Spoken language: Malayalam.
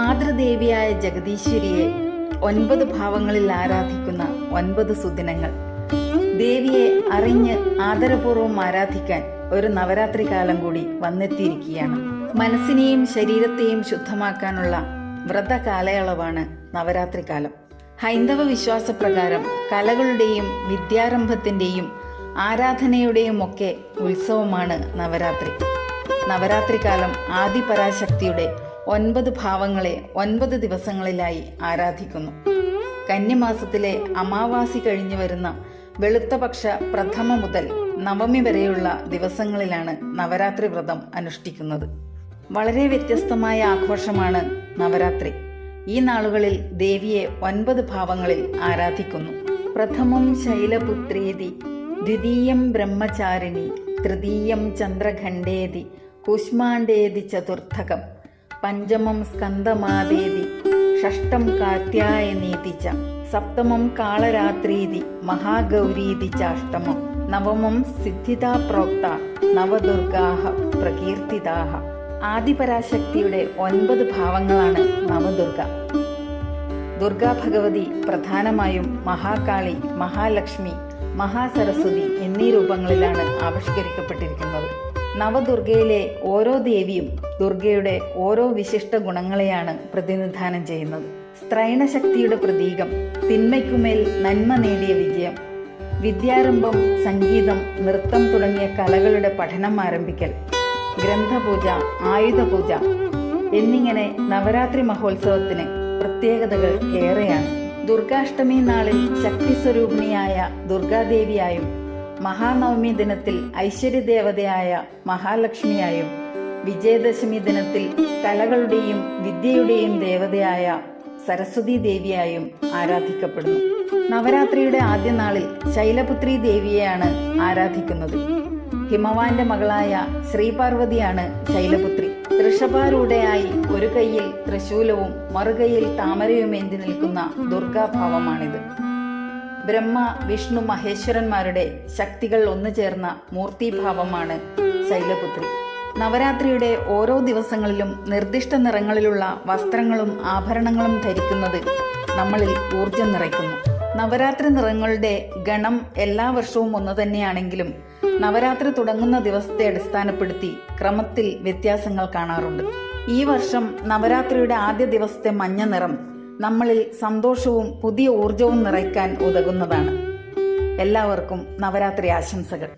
മാതൃദേവിയായ ജഗദീശ്വരിയെ ഒൻപത് ഭാവങ്ങളിൽ ആരാധിക്കുന്ന ഒൻപത് സുദിനങ്ങൾ. ദേവിയെ അറിഞ്ഞ് ആദരപൂർവം ആരാധിക്കാൻ ഒരു നവരാത്രി കാലം കൂടി വന്നെത്തിയിരിക്കുകയാണ്. മനസ്സിനെയും ശരീരത്തെയും ശുദ്ധമാക്കാനുള്ള വ്രത കാലയളവാണ് നവരാത്രി കാലം. ഹൈന്ദവ വിശ്വാസപ്രകാരം കലകളുടെയും വിദ്യാരംഭത്തിന്റെയും ആരാധനയുടെയും ഒക്കെ ഉത്സവമാണ് നവരാത്രി. നവരാത്രി കാലം ആദിപരാശക്തിയുടെ ഒൻപത് ഭാവങ്ങളെ ഒൻപത് ദിവസങ്ങളിലായി ആരാധിക്കുന്നു. കന്യമാസത്തിലെ അമാവാസി കഴിഞ്ഞു വരുന്ന വെളുത്തപക്ഷ പ്രഥമ മുതൽ നവമി വരെയുള്ള ദിവസങ്ങളിലാണ് നവരാത്രി വ്രതം അനുഷ്ഠിക്കുന്നത്. വളരെ വ്യത്യസ്തമായ ആഘോഷമാണ് നവരാത്രി. ഈ നാളുകളിൽ ദേവിയെ ഒൻപത് ഭാവങ്ങളിൽ ആരാധിക്കുന്നു. പ്രഥമം ശൈലപുത്രേതി ദ്വിതീയം ബ്രഹ്മചാരിണി തൃതീയം ചന്ദ്രഖണ്ഡേതി കുഷ്മാണ്ഡേതി ചതുർത്ഥകം പഞ്ചമം സ്കന്ദമാദേതി ഷഷ്ടം കാത്യായനീതി ച സപ്തമം കാളരാത്രീതി മഹാഗൗരീതി ചാഷ്ടമം നവമം സിദ്ധിതാ പ്രോക്ത നവദുർഗാഹ പ്രകീർത്തിതാഹ ആദിപരാശക്തിയുടെ ഒൻപത് ഭാവങ്ങളാണ് നവദുർഗ. ദുർഗാ ഭഗവതി പ്രധാനമായും മഹാകാളി മഹാലക്ഷ്മി മഹാസരസ്വതി എന്നീ രൂപങ്ങളിലാണ് ആവിഷ്കരിക്കപ്പെട്ടിരിക്കുന്നത്. നവദുർഗയിലെ ഓരോ ദേവിയും ദുർഗയുടെ ഓരോ വിശിഷ്ട ഗുണങ്ങളെയാണ് പ്രതിനിധാനം ചെയ്യുന്നത്. സ്ത്രൈണശക്തിയുടെ പ്രതീകം തിന്മയ്ക്കുമേൽ നന്മ നേടിയ വിജയം വിദ്യാരംഭം സംഗീതം നൃത്തം തുടങ്ങിയ കലകളുടെ പഠനം ആരംഭിക്കൽ ഗ്രന്ഥപൂജ ആയുധപൂജ എന്നിങ്ങനെ നവരാത്രി മഹോത്സവത്തിന് പ്രത്യേകതകൾ ഏറെയാണ്. ദുർഗാഷ്ടമി നാളിൽ ശക്തി സ്വരൂപിണിയായ ദുർഗാദേവിയായും മഹാനവമി ദിനത്തിൽ ഐശ്വര്യദേവതയായ മഹാലക്ഷ്മിയായും വിജയദശമി ദിനത്തിൽ കലകളുടെയും വിദ്യയുടെയും ദേവതയായ സരസ്വതി ദേവിയായും ആരാധിക്കപ്പെടുന്നു. നവരാത്രിയുടെ ആദ്യ നാളിൽ ശൈലപുത്രി ദേവിയെയാണ് ആരാധിക്കുന്നത്. ഹിമവാന്റെ മകളായ ശ്രീപാർവതിയാണ് ശൈലപുത്രി. ഋഷഭാരൂഢയായി ഒരു കൈയിൽ തൃശൂലവും മറുകൈയിൽ താമരയുമേന്തി നിൽക്കുന്ന ദുർഗാഭാവമാണിത്. ബ്രഹ്മ വിഷ്ണു മഹേശ്വരന്മാരുടെ ശക്തികൾ ഒന്നു ചേർന്ന മൂർത്തിഭാവമാണ് ശൈലപുത്രി. നവരാത്രിയുടെ ഓരോ ദിവസങ്ങളിലും നിർദ്ദിഷ്ട നിറങ്ങളിലുള്ള വസ്ത്രങ്ങളും ആഭരണങ്ങളും ധരിക്കുന്നത് നമ്മളിൽ ഊർജം നിറയ്ക്കുന്നു. നവരാത്രി നിറങ്ങളുടെ ഗണം എല്ലാ വർഷവും ഒന്നു തന്നെയാണെങ്കിലും നവരാത്രി തുടങ്ങുന്ന ദിവസത്തെ അടിസ്ഥാനപ്പെടുത്തി ക്രമത്തിൽ വ്യത്യാസങ്ങൾ കാണാറുണ്ട്. ഈ വർഷം നവരാത്രിയുടെ ആദ്യ ദിവസത്തെ മഞ്ഞ നിറം നമ്മളിൽ സന്തോഷവും പുതിയ ഊർജവും നിറയ്ക്കാൻ ഉതകുന്നതാണ്. എല്ലാവർക്കും നവരാത്രി ആശംസകൾ.